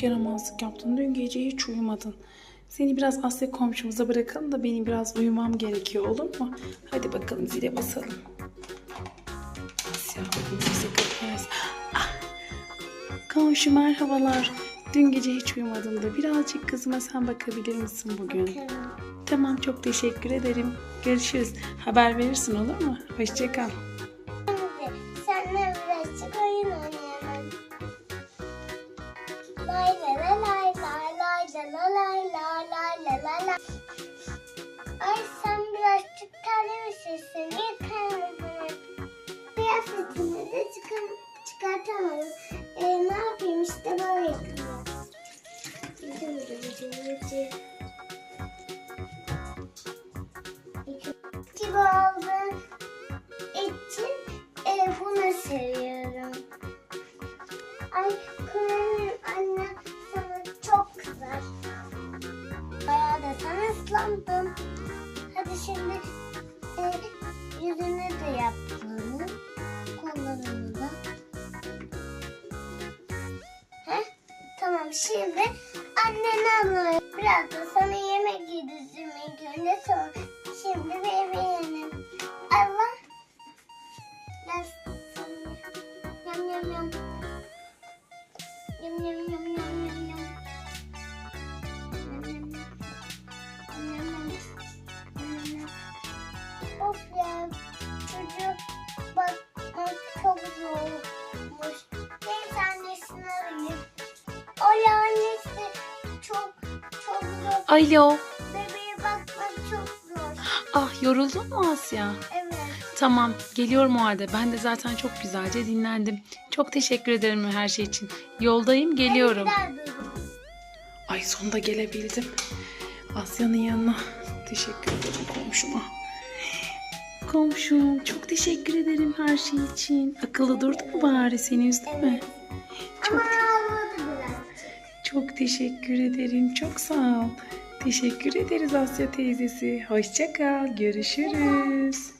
çok yaramazlık yaptın. Dün gece hiç uyumadın. Seni biraz Asya komşumuza bırakalım da benim biraz uyumam gerekiyor olur mu? Hadi bakalım zile basalım. Asya bizi kapatmaz. Ah. Komşu merhabalar. Dün gece hiç uyumadın da birazcık kızıma sen bakabilir misin bugün? Tamam çok teşekkür ederim. Görüşürüz. Haber verirsin olur mu? Hoşçakal. Kıyafetini de çıkar, çıkartamadım. Ee, ne yapayım işte böyle vıcı. Gibi oldu için e, bunu seviyorum. Ay Kur'an'ın anne sana çok kızar. Bayağı da sana ıslandım. Hadi şimdi e, yüzünü de yapalım. Şimdi annen alıyor. Biraz da sana yemek yedireceğim ilk önce sonra. Şimdi bebeğim. Allah. Gel. Yam yam yam. Yam yam yam yam yam yam. Of ya. Çocuk bakmak çok zormuş. Alo. Bebeğe bakmak çok zor. Ah yoruldun mu Asya? Evet. Tamam geliyorum o halde. Ben de zaten çok güzelce dinlendim. Çok teşekkür ederim her şey için. Yoldayım geliyorum. Ay sonunda gelebildim. Asya'nın yanına. Teşekkür ederim komşuma. Komşum çok teşekkür ederim her şey için. Akıllı durdu mu bari seni üzdü mü? Ama ağladı biraz. Çok teşekkür ederim. Çok sağ ol. Teşekkür ederiz Asya teyzesi. Hoşça kal. Görüşürüz.